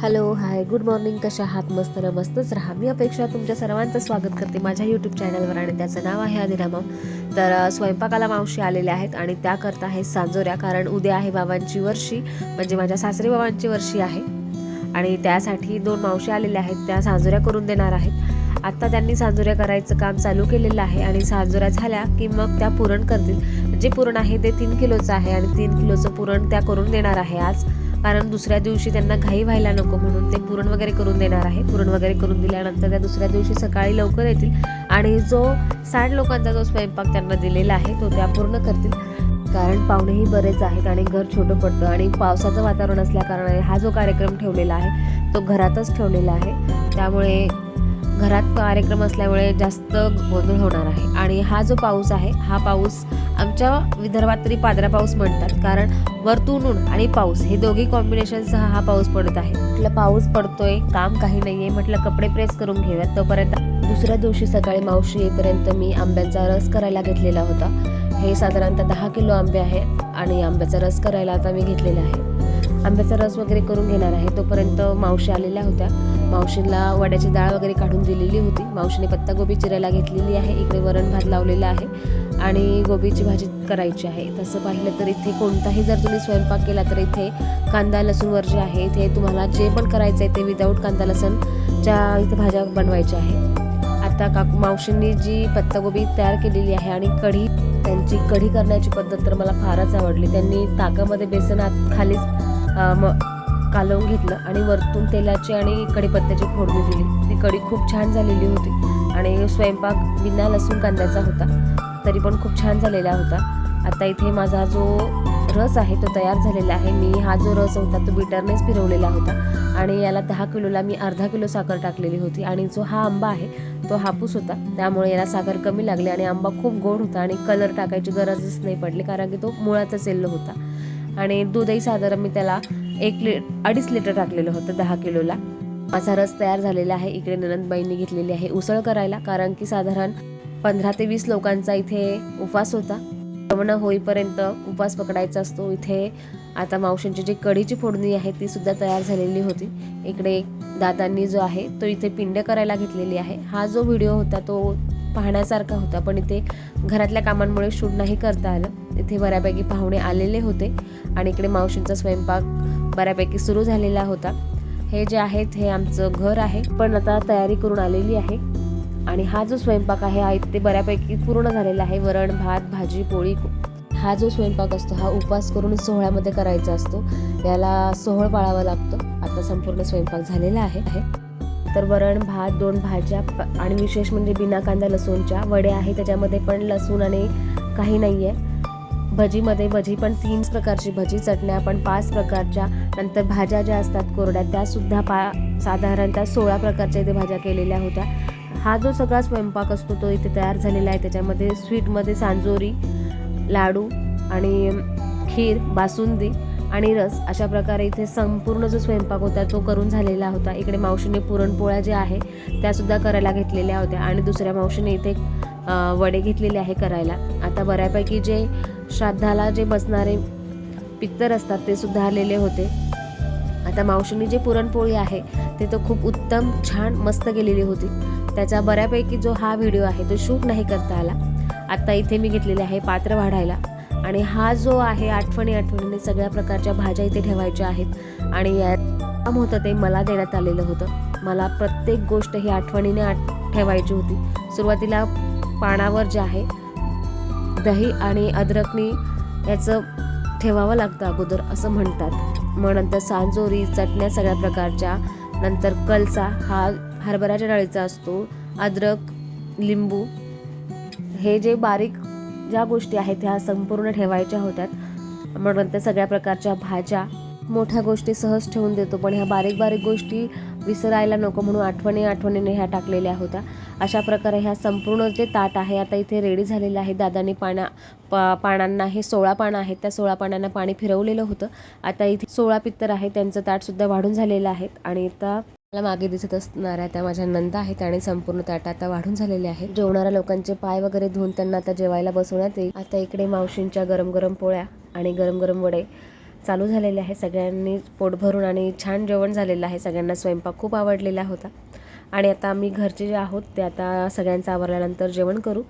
Hello hi good morning कशा आहात? मस्त ना मस्तच राहा. मी अपेक्षा तुमच्या सर्वांचं स्वागत करते माझ्या यूट्यूब चॅनलवर आणि त्याचं नाव आहे अधिरामम तर स्वयंपाकाला मावशी आलेल्या आहेत आणि त्या करता आहेत सांजोऱ्या. कारण उद्या आहे बाबांची वर्षी म्हणजे माझ्या सासरे बाबांची वर्षी आहे. आणि त्यासाठी दोन मावशी आलेल्या आहेत त्या सांजोऱ्या करून देणार आहेत. आत्ता त्यांनी सांजोऱ्या करायचं काम चालू केलेलं आहे आणि सांजोऱ्या झाल्या की मग त्या पुरण करतील. जे पुरण आहे ते तीन किलोचं आहे आणि तीन किलोचं पुरण त्या करून देणार आहे आज. कारण दुसऱ्या दिवशी त्यांना घाई व्हायला नको म्हणून ते पुरण वगैरे करून देणार आहे. पुरण वगैरे करून दिल्यानंतर त्या दुसऱ्या दिवशी सकाळी लवकर येतील आणि जो साठ लोकांचा जो स्वयंपाक त्यांना दिलेला आहे तो त्या पूर्ण करतील. कारण पाहुणेही बरेच आहेत आणि घर छोटं पडतं आणि पावसाचं वातावरण असल्याकारणाने हा जो कार्यक्रम ठेवलेला आहे तो घरातच ठेवलेला आहे. त्यामुळे घरात कार्यक्रम असल्यामुळे जास्त गोंधळ होणार आहे. आणि हा जो पाऊस आहे हा पाऊस आमच्या विदर्भात तरी पादरा पाऊस म्हणतात. कारण वरतून ऊन आणि पाऊस हे दोघी कॉम्बिनेशनसह हा पाऊस पडत आहे. म्हटलं पाऊस पडतोय काम काही नाहीये. म्हटलं कपडे प्रेस करून घेऊयात. तोपर्यंत दुसऱ्या दिवशी सकाळी मावशी येईपर्यंत मी आंब्याचा रस करायला घेतलेला होता. हे साधारणतः दहा किलो आंबे आहेत आणि आंब्याचा रस करायला आता मी घेतलेला आहे. आंब्याचा रस वगैरे करून घेणार आहे. तोपर्यंत मावशी आलेल्या होत्या. मावशीला वड्याची डाळ वगैरे काढून दिलेली होती. मावशीने पत्तागोबी चिरायला घेतलेली आहे. इकडे वरण भात लावलेला आहे आणि गोबीची भाजी करायची आहे. तसं पाहिलं तर इथे कोणताही जर तुम्ही स्वयंपाक केला तर इथे कांदा लसूण वर्ज आहे. इथे तुम्हाला जे पण करायचं आहे ते विदाऊट कांदा लसूणच्या इथे भाज्या बनवायच्या आहे. आता काकू मावशींनी जी पत्तागोबी तयार केलेली आहे आणि कढी त्यांची कढी करण्याची पद्धत तर मला फारच आवडली. त्यांनी ताकामध्ये बेसन आत खालीच म कालवून घेतलं आणि वरतून तेलाची आणि कढीपत्त्याची फोडणी दिली. ती कढी खूप छान झालेली होती आणि स्वयंपाक बिना लसूण कांद्याचा होता तरी पण खूप छान झालेला होता. आता इथे माझा जो रस आहे तो तयार झालेला आहे. मी हा जो रस होता तो बिटरनेच फिरवलेला होता आणि याला दहा किलोला मी अर्धा किलो साखर टाकलेली होती आणि जो हा आंबा आहे तो हापूस होता. त्यामुळे याला साखर कमी लागली आणि आंबा खूप गोड होता आणि कलर टाकायची गरजच नाही पडली कारण की तो मुळातच येल्लो होता. आणि दूधही साधारण मी त्याला एक लि अडीच लिटर टाकलेलं होतं दहा किलोला. माझा रस तयार झालेला आहे. इकडे ननंदबाईंनी घेतलेली आहे उसळ करायला कारण की साधारण पंधरा ते वीस लोकांचा इथे उपवास होता. श्रवण होईपर्यंत उपवास पकडायचा असतो. इथे आता मावशींची जी कढीची फोडणी आहे ती सुद्धा तयार झालेली होती. इकडे दादांनी जो आहे तो इथे पिंड करायला घेतलेली आहे. हा जो व्हिडिओ होता तो पाहण्यासारखा होता पण इथे घरातल्या कामांमुळे शूट नाही करता आलं. इथे बऱ्यापैकी पाहुणे आलेले होते आणि इकडे मावशींचा स्वयंपाक बऱ्यापैकी सुरू झालेला होता. हे जे आहेत हे आमचं घर आहे. पण आता तयारी करून आलेली आहे. आणि हा जो स्वयंपाक आहे हा इथे बऱ्यापैकी पूर्ण झालेला आहे. वरण भात भाजी पोळी हा जो स्वयंपाक असतो हा उपवास करून सोहळ्यामध्ये करायचा असतो. याला सोहळ पाळावा लागतो. आता संपूर्ण स्वयंपाक झालेला आहे. तर वरण भात दोन भाज्या आणि विशेष म्हणजे बिना कांदा लसूणच्या वड्या आहे. त्याच्यामध्ये पण लसूण आणि काही नाही आहे भजीमध्ये भजी पण तीन प्रकारची भजी चटण्या पण पाच प्रकारच्या. नंतर भाज्या ज्या असतात कोरड्या त्यासुद्धा पा साधारणतः सोळा प्रकारच्या इथे भाज्या केलेल्या होत्या. हा जो सगळा स्वयंपाक असतो तो इथे तयार झालेला आहे. त्याच्यामध्ये स्वीटमध्ये सांजोरी लाडू आणि खीर बासुंदी आणि रस अशा प्रकारे इथे संपूर्ण जो स्वयंपाक होता तो करून झालेला होता. इकडे मावशीने पुरणपोळ्या ज्या आहे त्यासुद्धा करायला घेतलेल्या होत्या. आणि दुसऱ्या मावशीने इथे वडे घेतलेले आहे करायला. आता बऱ्यापैकी जे श्राद्धाला जे बसणारे पित्तर असतात ते सुद्धा आलेले होते. आता मावशीने जे पुरणपोळी आहे ते तर खूप उत्तम छान मस्त केलेली होती. त्याचा बऱ्यापैकी जो हा व्हिडिओ आहे तो शूट नाही करता आला. आता इथे मी घेतलेले आहे पात्र वाढायला. आणि हा जो आहे आठवणी आठवणीने सगळ्या प्रकारच्या भाज्या इथे ठेवायच्या आहेत. आणि यात काम होतं ते मला देण्यात आलेलं होतं. मला प्रत्येक गोष्ट ही आठवणीने आठ ठेवायची होती. सुरुवातीला पानावर जे आहे दही आणि अद्रकनी याचं ठेवावं लागतं अगोदर असं म्हणतात. मग नंतर सांजोरी चटण्या सगळ्या प्रकारच्या नंतर कलसा हा हरभऱ्याच्या डाळीचा असतो अद्रक लिंबू हे जे बारीक ज्या गोष्टी आहेत ह्या संपूर्ण ठेवायच्या होत्यात. मग नंतर सगळ्या प्रकारच्या भाज्या मोठ्या गोष्टी सहज ठेवून देतो पण ह्या बारीक बारीक गोष्टी विसरायला नको म्हणून आठवणी आठवणीने ह्या टाकलेल्या होत्या. अशा प्रकारे ह्या संपूर्ण जे ताट आहे आता इथे रेडी झालेलं आहे. दादानी पाण्या पा पानांना हे सोळा पानं आहेत त्या सोळा पानांना पाणी फिरवलेलं होतं. आता इथे सोळा पित्तर आहे त्यांचं ताटसुद्धा वाढून झालेलं आहे आणि आता मला मागे दिसत असणाऱ्या त्या माझ्या नंदा आहेत आणि संपूर्ण ताट आता वाढून झालेले आहेत. जेवणाऱ्या लोकांचे पाय वगैरे धुवून त्यांना आता जेवायला बसवण्यात येईल. आता इकडे मावशींच्या गरम गरम पोळ्या आणि गरम गरम वडे चालू झालेले आहे. सगळ्यांनी पोट भरून आणि छान जेवण झालेलं आहे. सगळ्यांना स्वयंपाक खूप आवडलेला होता. आणि आता आम्ही घरचे जे आहोत ते आता सगळ्यांचं आवरल्यानंतर जेवण करू.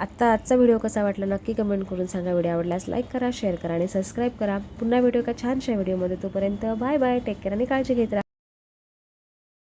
आत्ता आजचा व्हिडिओ कसा वाटला नक्की कमेंट करून सांगा. व्हिडिओ आवडल्यास लाईक करा शेअर करा आणि सबस्क्राईब करा. पुन्हा व्हिडिओ एका छानशा व्हिडिओमध्ये. तोपर्यंत बाय बाय टेक केअर आणि काळजी घेत राहा.